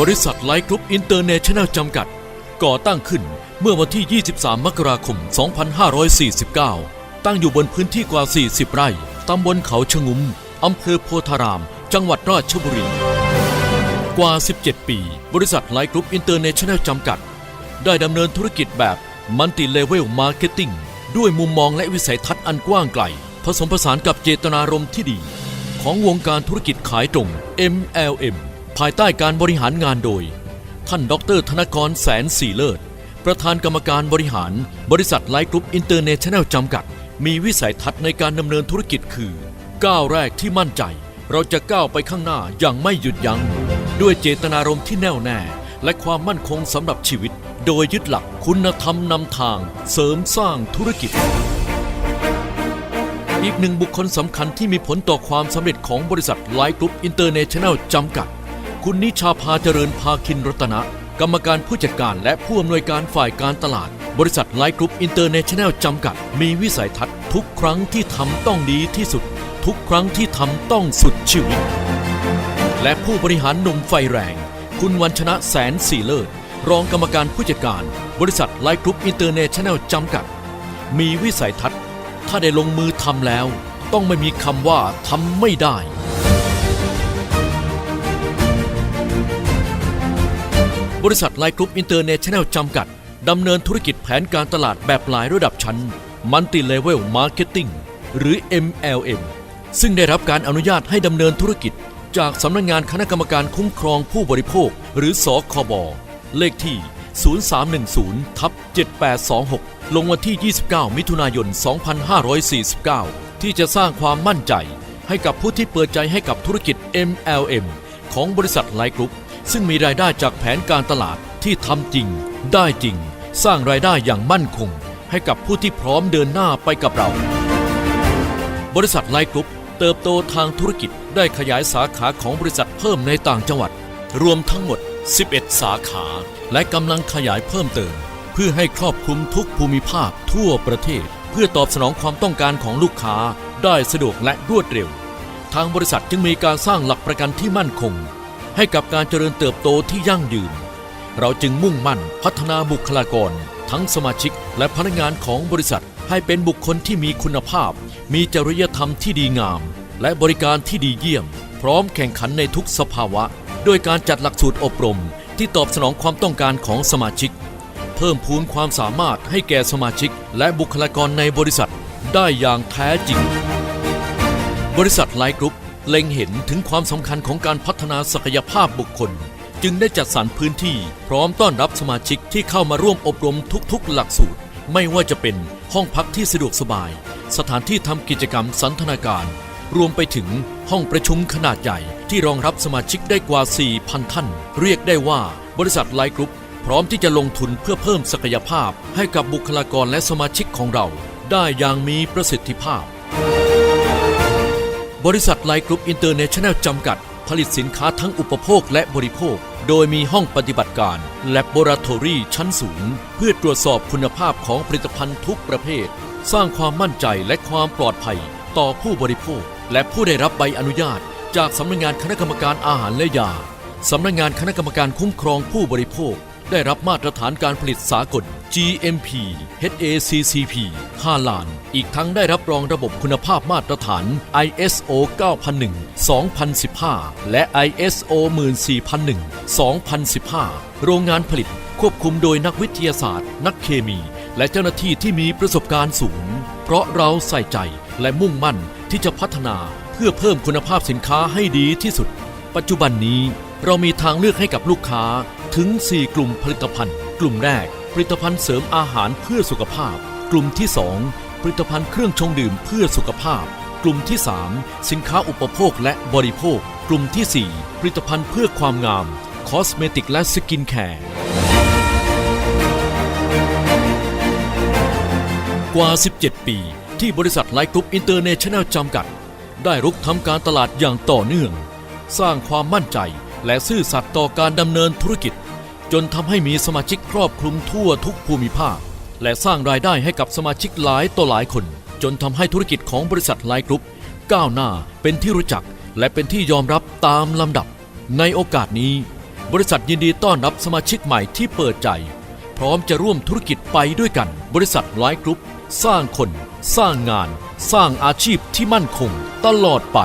บริษัทไลท์กรุ๊ปอินเตอร์เนชั่นแนลจำกัด ก่อตั้งขึ้นเมื่อวันที่ 23 มกราคม 2549 ตั้งอยู่บนพื้นที่กว่า 40 ไร่ ตำบลเขาชะงุม อำเภอโพธาราม จังหวัดราชบุรี กว่า 17 ปี บริษัทไลท์กรุ๊ปอินเตอร์เนชั่นแนลจำกัด ได้ดำเนินธุรกิจแบบมัลติเลเวลมาร์เก็ตติ้งด้วยมุมมองและวิสัยทัศน์อันกว้างไกล ผสมผสานกับเจตนารมณ์ที่ดี ของวงการธุรกิจขายตรง MLM ภายใต้การบริหารงานโดย ท่านดร ธนกรแสนสีเลิศ ประธานกรรมการบริหาร บริษัทไลท์กรุ๊ปอินเตอร์เนชั่นแนลจำกัด มีวิสัยทัศน์ในการดำเนินธุรกิจคือ ก้าวแรกที่มั่นใจ เราจะก้าวไปข้างหน้าอย่างไม่หยุดยัง้ง ด้วยเจตนารมณ์ที่แน่วแน่ และความมั่นคงสำหรับชีวิต โดยยึดหลักคุณธรรมนำทาง เสริมสร้างธุรกิจอีกหนึ่งบุคคลสำคัญที่มีผลต่อความสำเร็จของบริษัทไลท์กรุ๊ปอินเตอร์เนชั่นแนลจำกัด คุณนิชาพาเจริญพาคินรัตนะ กรรมการผู้จัดการและผู้อำนวยการฝ่ายการตลาด บริษัทไลท์กรุ๊ปอินเตอร์เนชั่นแนลจำกัด มีวิสัยทัศน์ทุกครั้งที่ทำต้องดีที่สุด ทุกครั้งที่ทำต้องสุดชีวิต และผู้บริหารหนุ่มไฟแรง คุณวันชนะแสนสีเลิศ รองกรรมการผู้จัดการ บริษัทไลท์กรุ๊ปอินเตอร์เนชั่นแนลจำกัด มีวิสัยทัศน์ ถ้าได้ลงมือทำแล้ว ต้องไม่มีคำว่าทำไม่ได้ บริษัทไลท์กรุ๊ปอินเตอร์เนชั่นแนลจำกัด ดำเนินธุรกิจแผนการตลาดแบบหลายระดับชั้น Multi Level Marketing หรือ MLM ซึ่งได้รับการอนุญาตให้ดำเนินธุรกิจ จากสำนักงานคณะกรรมการคุ้มครองผู้บริโภค หรือสคบเลขที่ 0310ทับ7826 ลงวันที่ 29 มิถุนายน 2549 ที่จะสร้างความมั่นใจ ให้กับผู้ที่เปิดใจให้กับธุรกิจ MLM ของบริษัทไลท์กรุ๊ป ซึ่งมีรายได้จากแผนการตลาดที่ทำจริง ได้จริง สร้างรายได้อย่างมั่นคง ให้กับผู้ที่พร้อมเดินหน้าไปกับเรา บริษัทไลท์กรุ๊ปเติบโตทางธุรกิจได้ขยายสาขาของบริษัทเพิ่มในต่างจังหวัด รวมทั้งหมด 11 สาขา และกำลังขยายเพิ่มเติม เพื่อให้ครอบคลุมทุกภูมิภาคทั่วประเทศ เพื่อตอบสนองความต้องการของลูกค้าได้สะดวกและรวดเร็ว ทางบริษัทจึงมีการสร้างหลักประกันที่มั่นคง ให้กับการเจริญเติบโตที่ยั่งยืน เราจึงมุ่งมั่นพัฒนาบุคลากร ทั้งสมาชิกและพนักงานของบริษัท ให้เป็นบุคคลที่มีคุณภาพ มีจริยธรรมที่ดีงาม และบริการที่ดีเยี่ยม พร้อมแข่งขันในทุกสภาวะ ด้วยการจัดหลักสูตรอบรม ที่ตอบสนองความต้องการของสมาชิก เพิ่มพูนความสามารถให้แก่สมาชิก และบุคลากรในบริษัท ได้อย่างแท้จริง บริษัทไลท์กรุ๊ป เล็งเห็นถึงความสำคัญของการพัฒนาศักยภาพบุคคล จึงได้จัดสรรพื้นที่ พร้อมต้อนรับสมาชิกที่เข้ามาร่วมอบรมทุกๆ หลักสูตร ไม่ว่าจะเป็นห้องพักที่สะดวกสบาย สถานที่ทำกิจกรรมสันทนาการ รวมไปถึงห้องประชุมขนาดใหญ่ที่รองรับสมาชิกได้กว่า 4,000 ท่าน เรียกได้ว่าบริษัทไลท์กรุ๊ปพร้อมที่จะลงทุนเพื่อเพิ่มศักยภาพให้กับบุคลากรและสมาชิกของเรา ได้อย่างมีประสิทธิภาพ บริษัทไลกรุ๊ปอินเตอร์เนชั่นแนลจำกัด ผลิตสินค้าทั้งอุปโภคและบริโภค โดยมีห้องปฏิบัติการ Laboratory ชั้นสูง เพื่อตรวจสอบคุณภาพของผลิตภัณฑ์ทุกประเภท สร้างความมั่นใจและความปลอดภัย ต่อผู้บริโภค และผู้ได้รับใบอนุญาต จากสำนักงานคณะกรรมการอาหารและยาสำนักงานคณะกรรมการคุ้มครองผู้บริโภค ได้รับมาตรฐานการผลิตสากล GMP HACCP 5ล้าน อีกทั้งได้รับรองระบบคุณภาพมาตรฐาน ISO 9001 2015 และ ISO 14001 2015 โรงงานผลิตควบคุมโดยนักวิทยาศาสตร์ นักเคมี และเจ้าหน้าที่ที่มีประสบการณ์สูง เพราะเราใส่ใจและมุ่งมั่นที่จะพัฒนาเพื่อเพิ่มคุณภาพสินค้าให้ดีที่สุด ปัจจุบันนี้เรามีทางเลือกให้กับลูกค้าถึง 4 กลุ่มผลิตภัณฑ์ กลุ่มแรก ผลิตภัณฑ์เสริมอาหารเพื่อสุขภาพ กลุ่มที่ 2 ผลิตภัณฑ์เครื่องชงดื่มเพื่อสุขภาพ กลุ่มที่ 3 สินค้าอุปโภคและบริโภค กลุ่มทีสี่ 4 ผลิตภัณฑ์เพื่อความงาม คอสเมติกและสกินแคร์กว่า 17 ปี ที่บริษัทไลท์กรุ๊ปอินเตอร์เนชั่นแนลจำกัด ได้รุกทำการตลาดอย่างต่อเนื่อง สร้างความมั่นใจและซื่อสัตย์ต่อการดำเนินธุรกิจ จนทำให้มีสมาชิกครอบคลุมทั่วทุกภูมิภาค และสร้างรายได้ให้กับสมาชิกหลายต่อหลายคน จนทำให้ธุรกิจของบริษัทไลท์กรุ๊ปก้าวหน้าเป็นที่รู้จัก และเป็นที่ยอมรับตามลำดับ ในโอกาสนี้ บริษัทยินดีต้อนรับสมาชิกใหม่ที่เปิดใจ พร้อมจะร่วมธุรกิจไปด้วยกัน บริษัทไลฟ์กรุ๊ปสร้างคน สร้างงาน สร้างอาชีพที่มั่นคง ตลอดไป